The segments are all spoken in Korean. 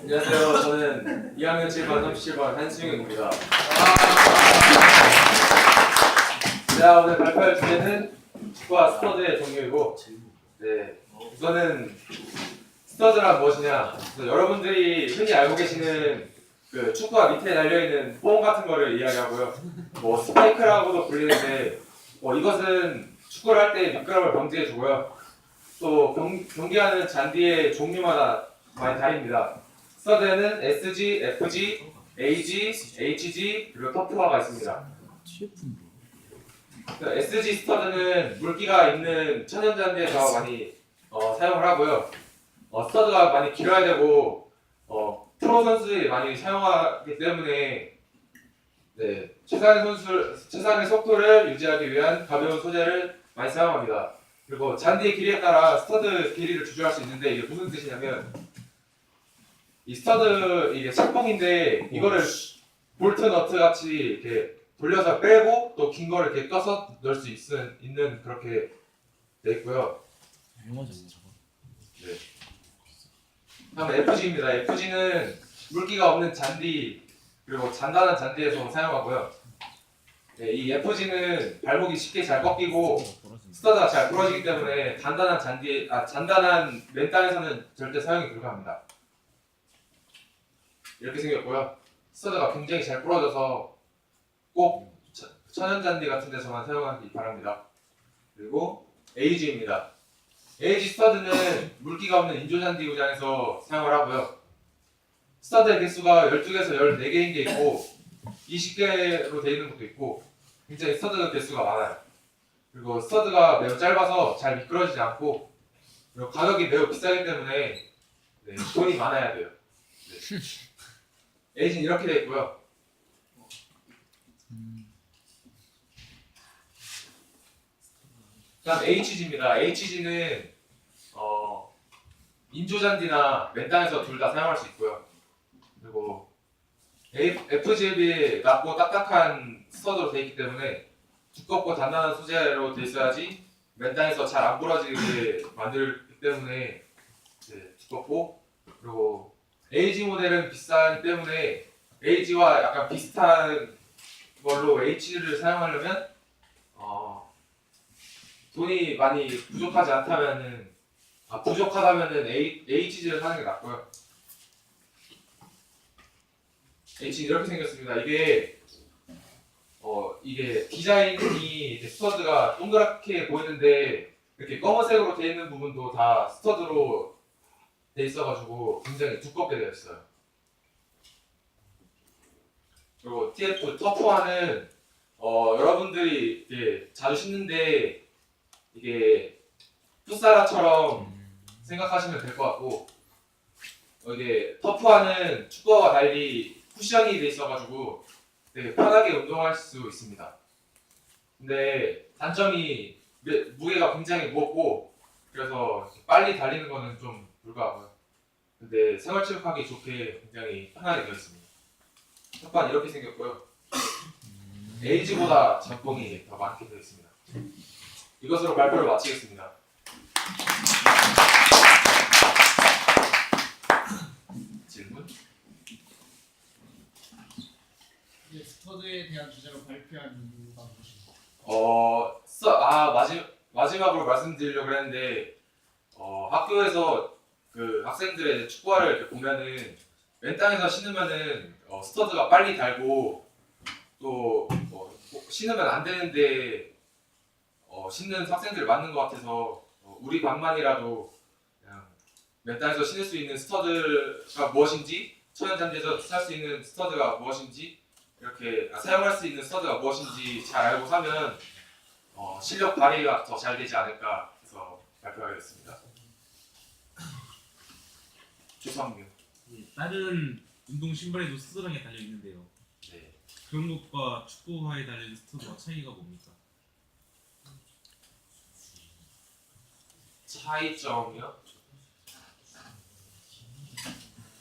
안녕하세요. 저는 2학년 7반 37반 한승윤입니다. 제가 오늘 발표할 주제는 축구와 스터드의 종류이고, 네, 우선은 스터드란 무엇이냐? 여러분들이 흔히 알고 계시는 그 축구화 밑에 달려 있는 뽕 같은 거를 이야기하고요. 뭐 스파이크라고도 불리는데, 뭐 이것은 축구를 할 때 미끄럼을 방지해 주고요. 또 경, 경기하는 잔디의 종류마다 많이 다릅니다. 스터드에는 SG, FG, AG, HG 그리고 터프화가 있습니다. 그 SG 스터드는 물기가 있는 천연 잔디에서 많이 어, 사용을 하고요. 어, 스터드가 많이 길어야 되고 어, 프로 선수들이 많이 사용하기 때문에 네, 최상의 선수 최상의 속도를 유지하기 위한 가벼운 소재를 많이 사용합니다. 그리고 잔디의 길이에 따라 스터드 길이를 조절할 수 있는데 이게 무슨 뜻이냐면 이 스터드 이게 착봉인데 이거를 볼트 너트 같이 이렇게 돌려서 빼고 또 긴 거를 이렇게 껴서 넣을 수 있는, 있는 그렇게 돼 있고요. 유용하지 저거. 다음은 FG입니다. FG는 물기가 없는 잔디 그리고 단단한 잔디에서 사용하고요. 네, 이 FG는 발목이 쉽게 잘 꺾이고 스터드가 잘 부러지기 때문에 단단한 잔디, 아 단단한 맨 땅에서는 절대 사용이 불가합니다. 이렇게 생겼고요. 스터드가 굉장히 잘 부러져서 꼭 천- 천연 잔디 같은 데서만 사용하기 바랍니다. 그리고 AG입니다. AG 스터드는 물기가 없는 인조 잔디 구장에서 사용을 하고요. 스터드의 개수가 12개에서 14개인 게 있고 20개로 되어 있는 것도 있고 굉장히 스터드 개수가 많아요. 그리고 스터드가 매우 짧아서 잘 미끄러지지 않고 그리고 가격이 매우 비싸기 때문에 네, 돈이 많아야 돼요. 네. 에이진 이렇게 돼 있고요. 그다음 HG입니다. HG는 어, 인조잔디나 맨 땅에서 둘 다 사용할 수 있고요. 그리고 비해 낮고 딱딱한 스터드로 되어 있기 때문에 두껍고 단단한 소재로 돼 있어야지 맨 땅에서 잘 안 부러지게 만들기 때문에 네, 두껍고 그리고 AG 모델은 비싸기 때문에 AG와 약간 비슷한 걸로 HG를 사용하려면 어, 돈이 많이 부족하지 않다면은 아, 부족하다면은 A, HG를 사는 게 낫고요. H 이렇게 생겼습니다. 이게 어 이게 디자인이 스터드가 동그랗게 보이는데 이렇게 검은색으로 되어 있는 부분도 다 스터드로 돼 있어가지고 굉장히 두껍게 되어 있어요. 그리고 TF 터프화는 어 여러분들이 이게 자주 신는데 이게 풋사라처럼 생각하시면 될 것 같고 어, 이게 터프화는 축구와 달리 쿠션이 돼 있어가지고 되게 편하게 운동할 수 있습니다. 근데 단점이 매- 무게가 굉장히 무겁고 그래서 빨리 달리는 거는 좀 불가하고요. 근데 생활체육하기 좋게 굉장히 편하게 되어 있습니다. 첫판 이렇게 생겼고요. 에이지보다 작봉이 더 많게 되어 있습니다. 이것으로 발표를 마치겠습니다. 질문? 이 스터드에 대한 주제로 발표한 이유가 무엇인가요? 어, 써, 아, 마지, 마지막으로 말씀드리려고 했는데, 어, 학교에서 그 학생들의 축구화를 이렇게 보면은, 맨 땅에서 신으면은, 어, 스터드가 빨리 달고, 또, 어, 신으면 안 되는데, 어, 신는 학생들 많은 것 같아서, 어, 우리 반만이라도, 그냥, 맨 땅에서 신을 수 있는 스터드가 무엇인지, 천연잔디에서 살 수 있는 스터드가 무엇인지, 이렇게 아, 사용할 수 있는 스터드가 무엇인지 잘 알고 사면 어, 실력 발휘가 더 잘 되지 않을까 해서 발표하겠습니다. 조상규. 예, 다른 운동 신발에도 스트랑이 달려 있는데요. 네. 그런 것과 축구화에 달린 스트와 차이가 뭡니까? 차이점이요?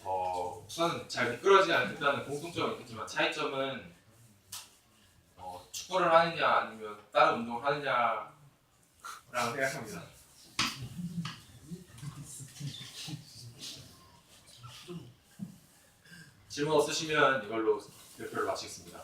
어, 우선 잘 미끄러지지 않는다는 공통점은 있겠지만 차이점은 어, 축구를 하느냐 아니면 다른 운동을 하느냐라고 생각합니다. 질문 없으시면 이걸로 발표를 마치겠습니다.